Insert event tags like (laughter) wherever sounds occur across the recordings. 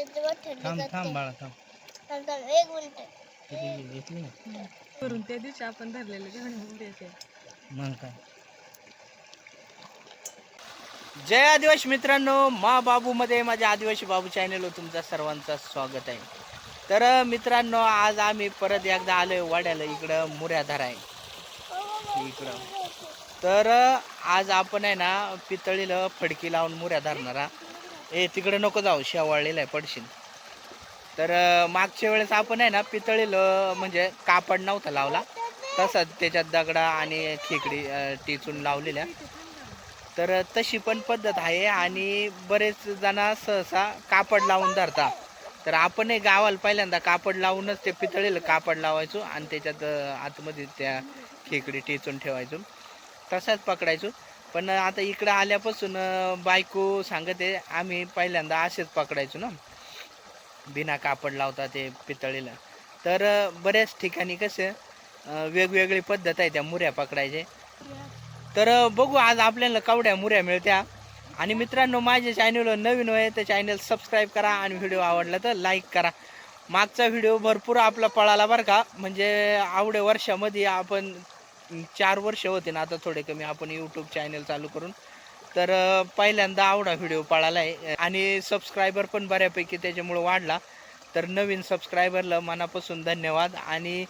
त्याच्यावर थंडी थांब थांब जाते. बाळा थांब. थांब थांब एक मिनिट. किती घेतली ना करून त्या दिवशी आपण धरलेले मग काय? जय आदिवासी मित्रांनो मा बाबू मध्ये माझ्या आदिवासी बाबू चॅनलवर तुमचं सर्वांचं स्वागत आहे. तर मित्रांनो आज आम्ही परत एकदा आलोय वाड्याला इकडं मुऱ्याधार आहे. इकडं. तर आज आपण आहे ना पितळीला फडकी लावून मुऱ्या धरणारा ए तिकडे नको जाऊ शेवाळलेला आहे पडशील. तर मागच्या वेळेस आपण आहे ना पितळीला म्हणजे कापड नव्हता लावला. तसाच त्याच्यात दगडा आणि खेकडी टिचून लावलेल्या. तर तशी पण पद्धत आहे आणि बरेच जण सहसा कापड लावून धरता तर आपण गावाला पहिल्यांदा कापड लावूनच ते पितळीला कापड लावायचो आणि त्याच्यात आतमध्ये त्या खेकडी टिचून ठेवायचो. तसाच पकडायचो. पण आता इकडं आल्यापासून बायको सांगते आम्ही पहिल्यांदा असेच पकडायचो ना. बिना कापड लावता ते पितळीला. तर बऱ्याच ठिकाणी कसं वेगवेगळी पद्धत आहे त्या मुऱ्या पकडायचे. तर बघू आज आपल्याला कवड्या मुऱ्या मिळत्या. आणि मित्रांनो माझ्या चॅनलवर नवीन आहे तर चॅनल सबस्क्राईब करा आणि व्हिडिओ आवडला तर लाईक करा. मागचा व्हिडिओ भरपूर आपला पळाला बरं का. म्हणजे आवडे वर्षामध्ये आपण चार वर्ष होते ना आता थोडे कमी आपण यूट्यूब चॅनल चालू करून. तर पहिल्यांदा आवडा व्हिडिओ पळाला आहे आणि सबस्क्रायबर पण बऱ्यापैकी त्याच्यामुळं वाढला. तर नवीन सबस्क्रायबरला मनापासून धन्यवाद. आणि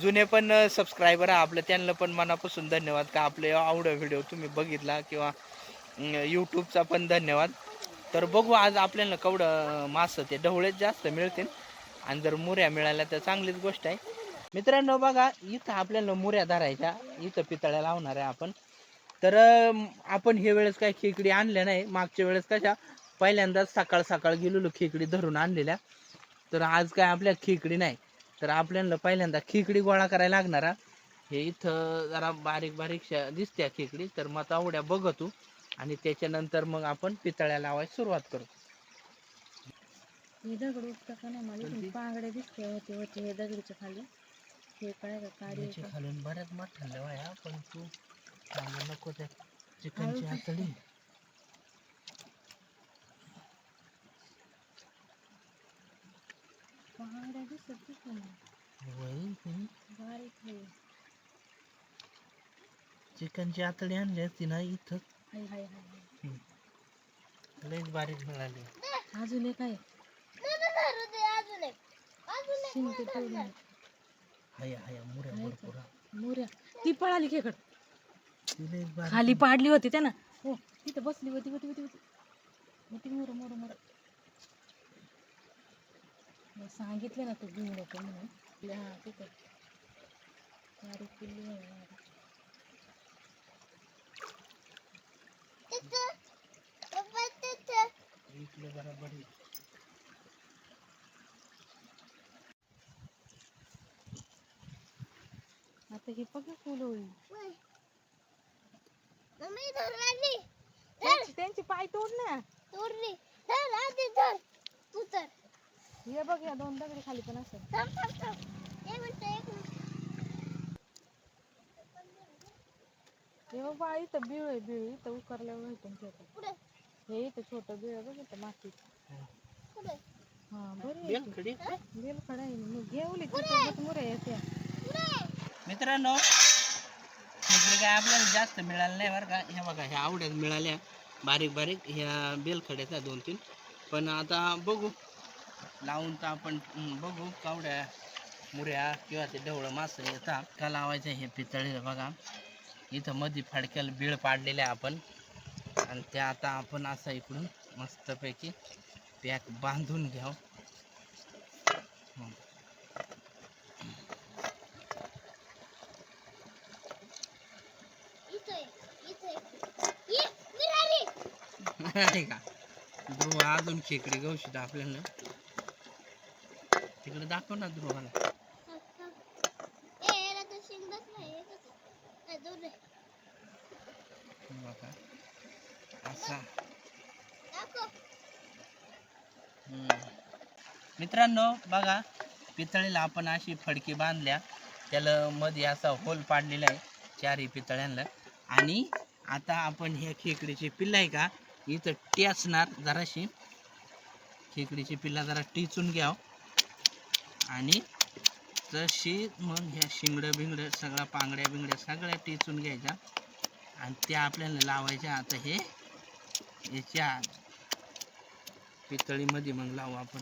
जुने पण सबस्क्रायबर आहे आपलं त्यांना पण मनापासून धन्यवाद का आपले आवडा व्हिडिओ तुम्ही बघितला किंवा यूट्यूबचा पण धन्यवाद. तर बघू आज आपल्याला कवडं मासं ते ढवळेच जास्त मिळतील. आणि जर मुऱ्या मिळाल्या तर चांगलीच गोष्ट आहे. मित्रांनो बघा इथं आपल्याला मुऱ्या धरायच्या. इथं पितळ्या लावणार आहे आपण. तर आपण हे वेळेस काय खेकडी आणल्या नाही. मागच्या वेळेस कशा पहिल्यांदाच सकाळ सकाळ गेलेलो खेकडी धरून आणलेल्या. तर आज काय आपल्या खेकडी नाही. तर आपल्याला पहिल्यांदा खेकडी गोळा करायला लागणार हा. इथं जरा बारीक बारीक दिसत्या खेकडी. तर मग तावड्या बघतो. आणि त्याच्यानंतर मग आपण पितळ्या लावायला सुरुवात करू. हे दगड उठतं का नाही मला कोणती? इथून पांगडे दिसते होते होते हे दगडीच्या खाली. याच्या खालून बऱ्याच मोठ्या वया पण तू सांगा नको त्या चिकनची दिसत नाही बारीक आहे. चिकनची आतडी आणली असती ना इथं. लईच बारीक मिळाली. अजून एक आहे. अजून एक अजून एक शिंके ठेवली हाया हाया मुऱ्या आहे का? भरपूर. मोऱ्या. ती पळाली खेकड बारीक खाली पाडली होती त्या ना हो तिथं बसली होती होती होती होती. होती मोर मोर मोर. सांगितलं ना तू घेऊन नको म्हणून. हा तिथं. आहे बारीक. तिथं पप्पा तिथं इकडे बरोबर आहे. आता हे बघा फुल होईल. मम्मी धर आली त्यांची त्यांची पाय तोड ना. तोडली धर आधी धर. तू तर हे बघ या दोन दगडी खाली पण असं थांब थांब थांब. एक मिनिट एक मिनिट. हे बघ बाळ इथं बिळ आहे बिळ. इथं उकरल्यावर भेटून ठेवतो पुढे. हे इथं छोटं बिळ आहे बघ इथं मातीत. पुढे. हा बरं बेल खडी? बेल खडा आहे. मग घेवली तिथं मुरे येते मित्रांनो इकडे काय आपल्याला जास्त मिळालं नाही बरं का ह्या बघा ह्या आवड्यात मिळाल्या. बारीक बारीक ह्या बेलखड्याच्या दोन तीन. पण आता बघू लावून तर आपण बघू कावड्या मुऱ्या किंवा ते ढवळं मासं येतात. का लावायचं हे पितळीला बघा. इथं मध्ये फडक्याला बीळ पाडलेल्या आपण. आणि त्या आता आपण असं इकडून मस्तपैकी पॅक बांधून घ्याव हं. इथं ये, इथं ये. ये, मिळाली. नाही का? ध्रुव अजून खेकडी गवशीत आपल्याला तिकडे दाखव ना ध्रुवाला असा. हम्म. मित्रांनो बघा. पितळीला आपण अशी फडकी बांधल्या. त्याला मध्ये असा होल पाडलेला आहे. चारही पितळ्यांना. आणि आता आपण ह्या खेकडीची पिल्ल आहे का? इथं टेचणार जराशी. खेकडीची पिल्ला जरा टिचून घ्याव. आणि तशी मग ह्या शिंगडं बिंगडं सगळ्या पांगड्या बिंगड्या सगळ्या टिचून घ्यायच्या. आणि त्या आपल्याला लावायच्या आता हे याच्या पितळीमध्ये मग लावू आपण.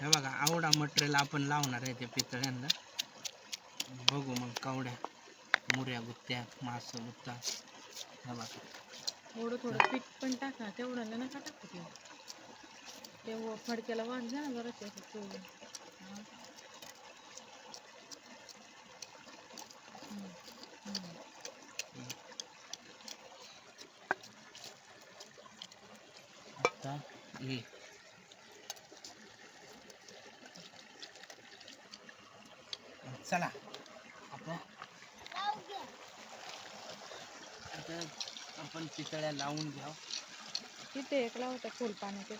हे बघा आवडा मटेरियल आपण लावणार आहे त्या पितळ्यांना. बघू मग कावड्या मुऱ्या गुत्त्या मास गुत्ता. हे बघा. थोडं थोडं पीठ पण टाका तेवढ्याला नका टाकू ते. ते व- फडक्याला वाढ जा जरा. आता हे. चला आपण लावून घ्या. आता आपण पितळ्या लावून घ्याव तिथे एक लावता फुल पाण्याचे.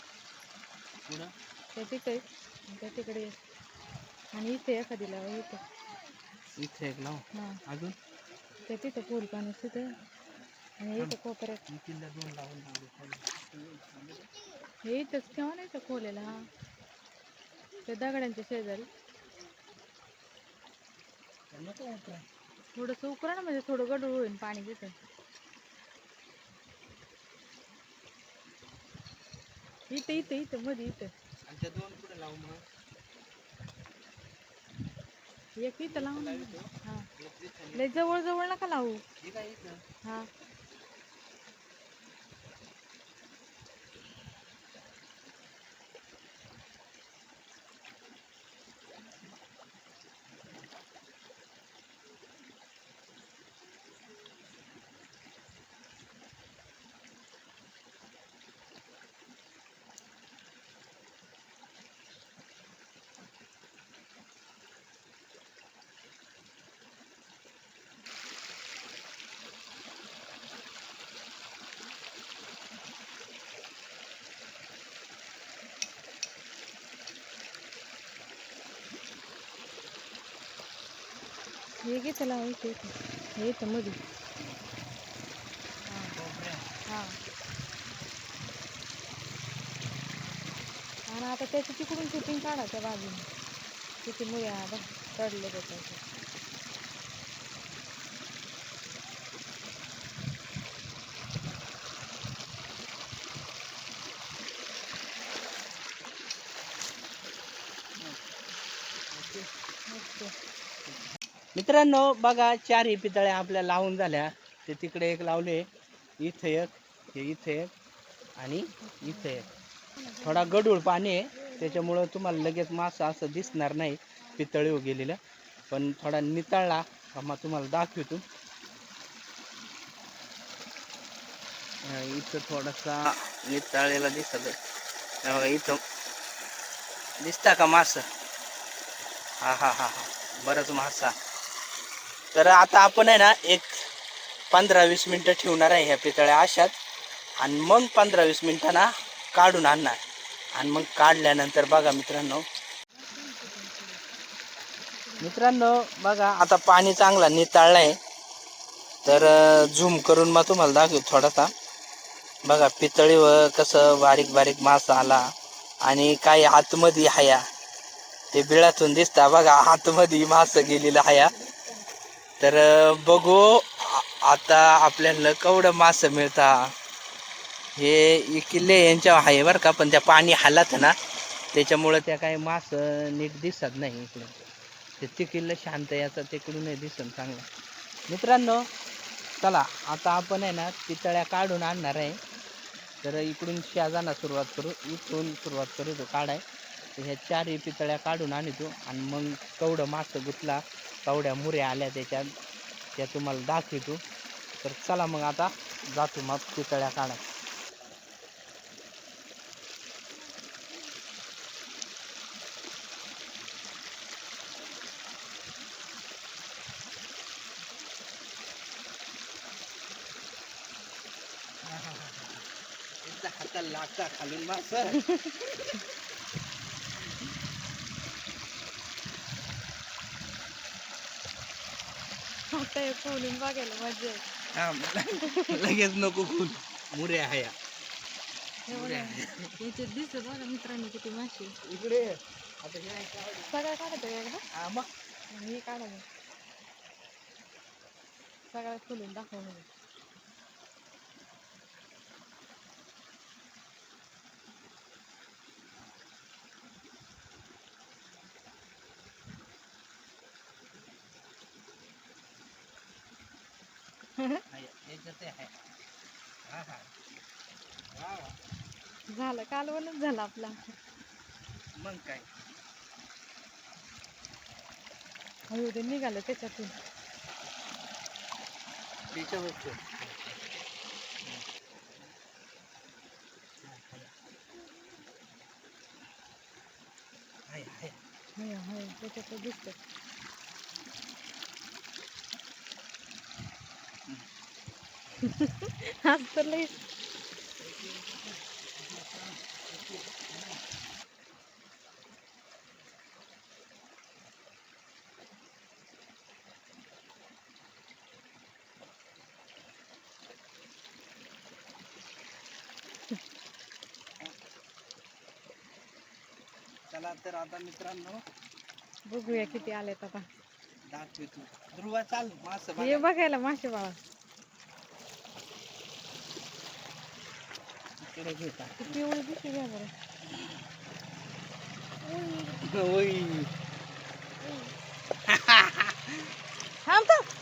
पुढं? त्या तिथे आणि त्या तिकडे. आणि इथे एखादी लावा इथे. इथे एक लाव. हां. अजून? त्या तिथं फुल पाणी तिथे. आणि इथं कोपऱ्यात. तिला दोन लावून हे इथंच ठेवा नाही तर खोलेला? हा त्या दगडांच्या शेजारी. नको. थोडंसं उकरा ना म्हणजे थोडं गडूळ होईल पाणी तिथं. इथं इथं इथं मध्ये इथं आणि त्या दोन पुढे लावू मग एक इथं लावून. हा. लय जवळ जवळ नका लावू हे काय इथं? हा हे इथं लावू इथं इथं हे इथं मध्ये. हा. आणि आता त्याची तिकडून शूटिंग काढा त्या बाजूने. किती मुळे आता चढले त्याच्यात मित्रांनो बघा चारही पितळ्या आपल्या लावून झाल्या. ते तिकडे एक लावले. इथे एक हे इथे एक आणि इथे एक. थोडा गडूळ पाणी आहे. त्याच्यामुळं तुम्हाला लगेच मासा असं दिसणार नाही पितळी हो गेलेलं पण थोडा नितळला मग तुम्हाला दाखवतो. इथं थोडासा नितळलेला दिसत आहे बघा इथं. दिसता का मासा? हा हा हा हा. बरंच मासा. तर आता आपण आहे ना एक पंधरा वीस मिनटं ठेवणार आहे ह्या पितळ्या अशात आणि मग पंधरा वीस मिनटांना काढून आणणार. आणि मग काढल्यानंतर बघा मित्रांनो. मित्रांनो बघा आता पाणी चांगला निताळलं आहे तर झूम करून मग तुम्हाला दाखवू थोडासा. बघा पितळीवर कसं बारीक बारीक मासा आला. आणि काही आतमध्ये हाया. ते बिळातून दिसता. बघा आतमध्ये मास गेलेलं हाया. तर बघू. आता आपल्याला कवडं मासं मिळता. हे किल्ले यांच्या आहे बरं का पण त्या पाणी हालात ना त्याच्यामुळं त्या काही मासं नीट दिसत नाही इकडे. ते तिकिल्लं शांत याचा तिकडूनही दिसन चांगलं. मित्रांनो चला आता आपण आहे ना पितळ्या काढून आणणार आहे. तर इकडून शेजाना सुरुवात करू इथून सुरुवात करू तो काढाय. तर ह्या चारही पितळ्या काढून आणतो आणि मग कवडं मासं गुतला कवड्या मुऱ्या आल्या त्याच्यात त्या तुम्हाला दाखवतो. तर चला मग आता जातो मग पितळ्या काढा हाताला लागता खालून मास (laughs) आता हे खोलून बघायला मजा थांब. लगेच नको खून मुरे आहे याच्यात दिसत बघा मित्रांनो किती मासे इकडे आहे? सगळ्या काढायचं एकदा हा, मग. हे काढायचं सगळ्या खोलून दाखवलं आहे, याच्यात आहे. हा, हा. वा, वा. कालवणच झालं आपला मग काय? हळू ते निघालं त्याच्यातून. त्याच्यात दिसत (laughs) आज तर लई चला तर आता मित्रांनो. बघूया किती आलेत आता. दाखवे तू. ध्रुवा चाल मास हे बघायला मासे बाळा. इकडे घेता घ्या बरं.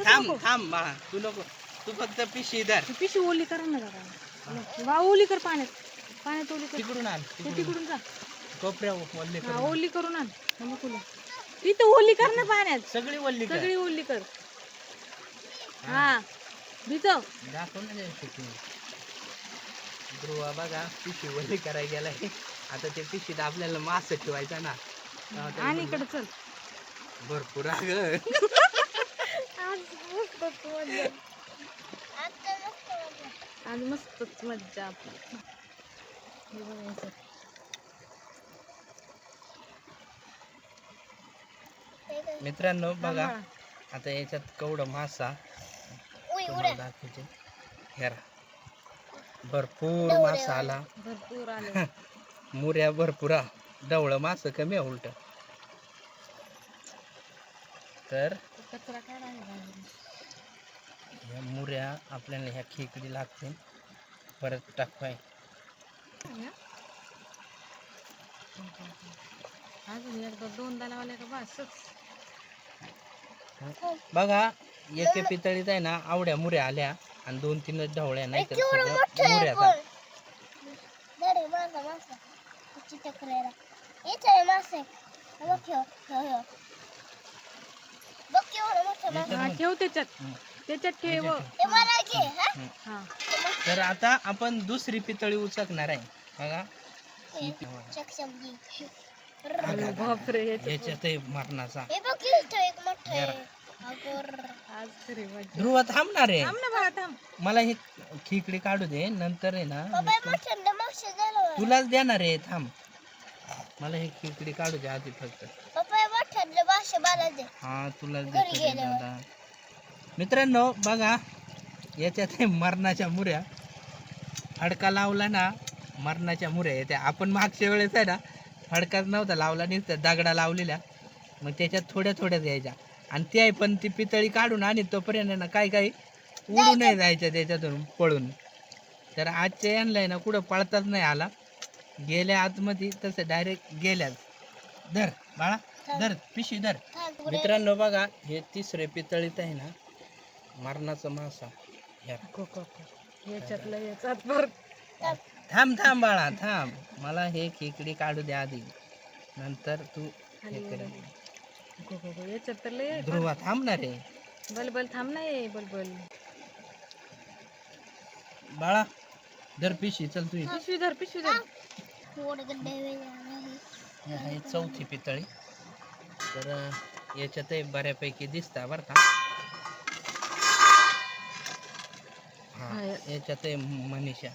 थांब थांब बाळा. तू नको. तू फक्त पिशी धर. ती पिशवी ओली करा ना ओली कर पाण्यात. पाण्यात ओली कर. तिकडून तिकडून. तिकडून जा. कोपऱ्या वल्ले हा करून. ओली करून आण. ओली. इथं ओली कर ना पाण्यात. सगळी वल्ली कर. सगळी ओली कर. हा. भिजव. दाखव ना ते शिकून. ध्रुवा बघा पिशी वल्ली करायला गेलाय. आता ते पिशीत आपल्याला मास ठेवायचा ना. तेव्हा त्याला आणि म्हणलं, इकडे चल. भरपूर अग. आज मस्तच मज्जा. आज मस्तच आपली हे बघायचं हे काय? मित्रांनो बघा. आता याच्यात कवडं मासा. तुम्हाला. दाखवते. हेरा भरपूर मासा आला. भरपूर आले. (laughs) मुऱ्या भरपूर. डवळं मास कमी आहे उलट. तर ह्या मुऱ्या आपल्याला ह्या खेकडी लागतील परत टाकवाय अजून एकदा दोनदा लावल्या का बसच बघा एके पितळीत आहे ना आवड्या मुऱ्या आल्या आणि दोन तीनच ढवळ्या नाही तर मुऱ्या. हे. हा ठेव त्याच्यात. त्याच्यात ठेव. हा? हा? तर आता आपण दुसरी पितळी उचकणार आहे. बघा. बापरे याच्यात याच्यात आहे मरणाचा हे बघ इथं एक मोठं आहे. अगोर. आज ध्रुव थांबणार आहे थांब ना बाळा थांब मला हे खिकडी काढू दे नंतर आहे ना बाबा, हे मोठ्यांदा झालं. तुलाच देणार आहे थांब मला हे खिकडी काढू दे आधी फक्त बाबा, हे मोठ्यांदा मासे मला दे. हा तुलाच घरी देतो रे गेल्यावर. दादा मित्रांनो बघा याच्यात आहे मरणाच्या मुऱ्या फडका लावला ना मरणाच्या मुऱ्या येत्या आपण मागच्या वेळेस आहे ना फडकाच नव्हता लावला नुसतं दगडा लावलेल्या. मग त्याच्यात थोड्या थोड्या द्यायच्या आणि ते आहे पण ती पितळी काढून आणि तोपर्यंत ना काय काय उडू नाही जायच्या त्याच्यातून पळून. तर आजच्या यांना आहे ना कुठं पळताच नाही आला. गेल्या आतमध्ये तसं डायरेक्ट गेल्याच. धर बाळा धर पिशी धर. मित्रांनो बघा हे तिसरे पितळीत आहे ना मरणाचा मासा. याच्यातलं याच्यात थांब थांब बाळा थांब मला हे खेकडी काढू दे आधी नंतर तू हे कर. को, को, को. याच्यात तर लय ध्रुवा रे बलबल थांब ना ये बलबल बाळा धर पिशी चल तू पिशवी धर पिशवी धर आहे. हे आहे चौथी पितळी तर अं, याच्यातही बऱ्यापैकी दिसता बरं का हा. याच्यातही मनीषा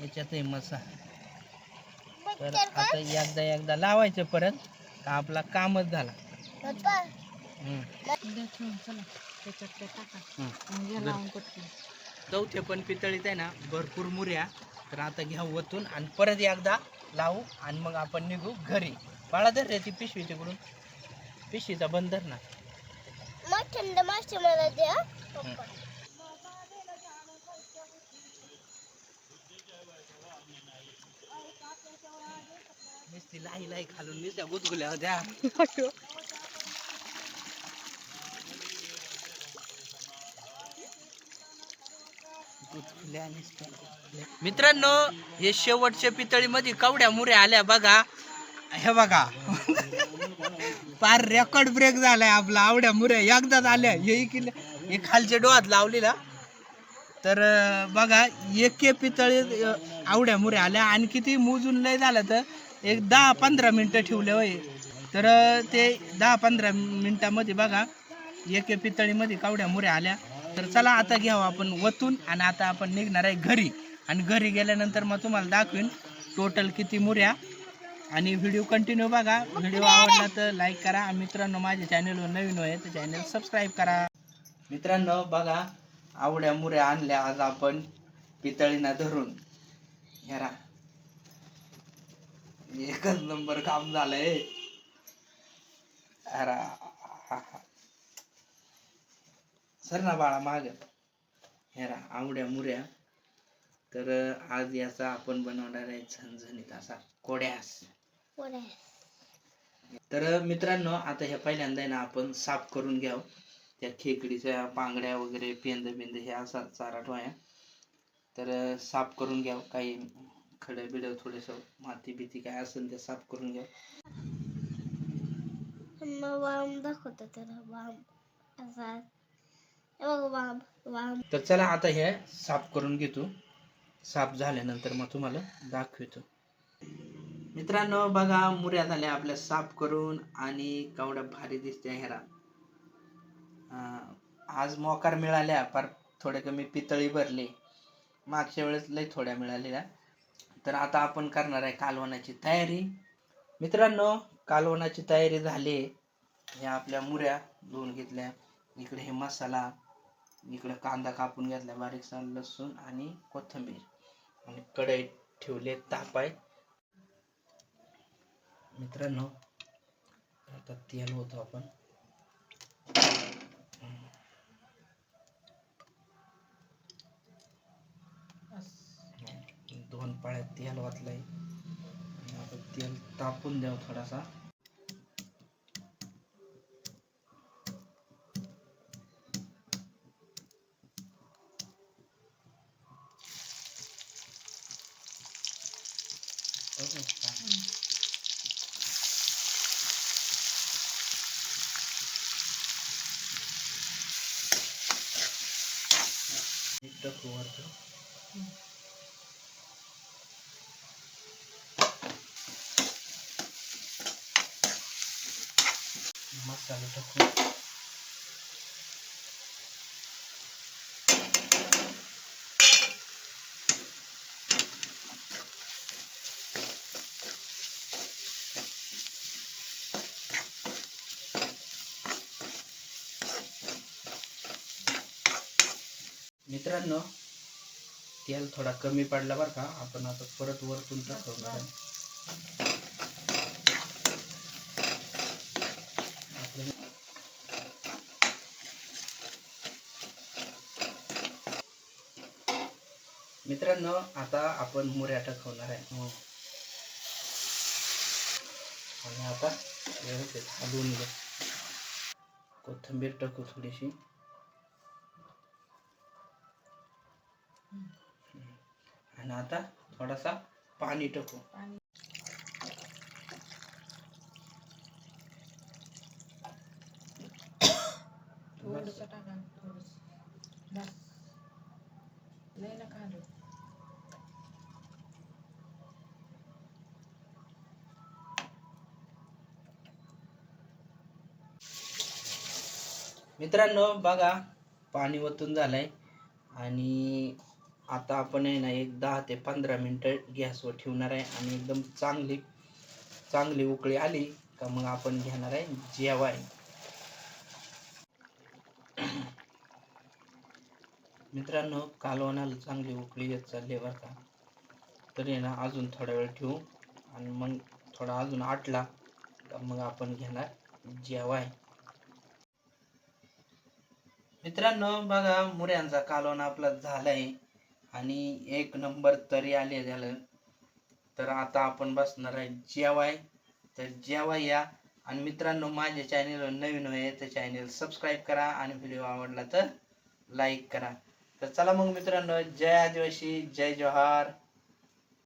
याच्यातही मसा. तर? आता एकदा एकदा लावायचं परत. का आपला कामच झाला. हं. चौथ्या पण पितळीत आहे ना भरपूर मुऱ्या. तर आता घ्या वतून आणि परत एकदा लावू आणि मग आपण निघू घरी. बाळा धर ती पिशवी तिकडून. पिशवीचा बंद धर ना थंड मासे मला द्या. लाई लाई खालून गुदगुल्या होत्या. गुदगुल्या गुदगुल्या. मित्रांनो हे शेवटच्या पितळीमध्ये कवड्या मुऱ्या आल्या बघा. हे बघा. पार रेकॉर्ड ब्रेक झालाय आपला. आवड्या मुऱ्या एकदाच आल्या. हे इकडे हे खालच्या डोहात लावलेला. तर अं, बघा एक पितळी आवड्या मुऱ्या आल्या. आणि किती मोजून लय झालं तर एक दहा पंधरा मिनटं ठेवले होय. तर ते दहा पंधरा मिनटामध्ये बघा एक पितळीमध्ये कावड्या मुऱ्या आल्या. तर चला आता घ्यावं आपण वतून आणि आता आपण निघणार आहे घरी. आणि घरी गेल्यानंतर मग तुम्हाला दाखवीन टोटल किती मुऱ्या. आणि व्हिडिओ कंटिन्यू बघा. व्हिडिओ आवडला तर लाईक करा. आणि मित्रांनो माझ्या चॅनलवर नवीन आहे तर चॅनल सबस्क्राईब करा. मित्रांनो बघा आवड्या मुऱ्या आणल्या आज आपण पितळीना धरून. घरा एकच नंबर काम झालंय. अरा सर ना बाळा माग. हेरा आवड्या मुऱ्या. तर आज याचा आपण बनवणार आहे झणझणीत असा कोड्यास. तर मित्रांनो आता ह्या पहिल्यांदा ना आपण साफ करून घ्याव त्या खेकडीच्या पांगड्या वगैरे पेंद बिंद हे असा चारा ठोया तर साफ करून घ्याव काही खडे बिड थोडस माती बिती काय असेल ते साफ करून वाम दाखवतो तर वाम. असा. हे बघ वाम वाम. तर चला आता हे साफ करून घेतो. साफ झाल्यानंतर मग तुम्हाला दाखवतो. मित्रांनो बघा मुऱ्या झाल्या आपल्या साफ करून आणि केवढ्या भारी दिसते हेरा आज मोकार मिळाल्या पर थोडे कमी पितळी भरली. मागच्या वेळेस लय थोड्या मिळालेल्या. तर आता आपण करणार आहे कालवणाची तयारी. मित्रांनो कालवणाची तयारी झाली. ह्या आपल्या मुऱ्या धुवून घेतल्या. इकडे हे मसाला इकडे कांदा कापून घेतला बारीकसा लसूण आणि कोथिंबीर. आणि कढईत ठेवले तापाय मित्रांनो आता तेल होतो आपण दोन पाळ्यात तेल वाचलंय आता तेल तापून द्यावं थोडासा बघू टाकू वरती. चालू टाकू मित्रांनो तेल थोडा कमी पडला बरं का. आपण आता परत वरतून टाकवणार आहे आपलं- मित्रांनो आता आपण मुऱ्या टाकवणार आहे. हो. आणि आता व्यवस्थित हलवून घे. कोथिंबीर टाकू थोडीशी. आणि आता थोडासा पाणी टाकू पाणी थोडंसं टाका थोडंसं बस लय ना खाली मित्रांनो बघा पाणी वतून झालंय. आणि आता आपण आहे ना एक दहा ते पंधरा मिनटं गॅसवर ठेवणार आहे आणि एकदम चांगली चांगली उकळी आली का मग आपण घेणार आहे जेवाय. मित्रांनो कालवणाला चांगली उकळी येत चालली बरं का. तरी आहे ना अजून थोडा वेळ ठेवू आणि मग थोडा अजून आटला तर मग आपण घेणार जेवाय. मित्रांनो बघा मुऱ्यांचा कालवण आपला झालाय. आणि एक नंबर तरी आले झालं तर आता आपण बसणार आहे जेवाय. तर जेवाय या. आणि मित्रांनो माझ्या चॅनेलवर नवीन आहे तर चॅनेल सबस्क्राईब करा. आणि व्हिडिओ आवडला तर लाईक करा. तर चला मग मित्रांनो जय आदिवासी जय जोहार.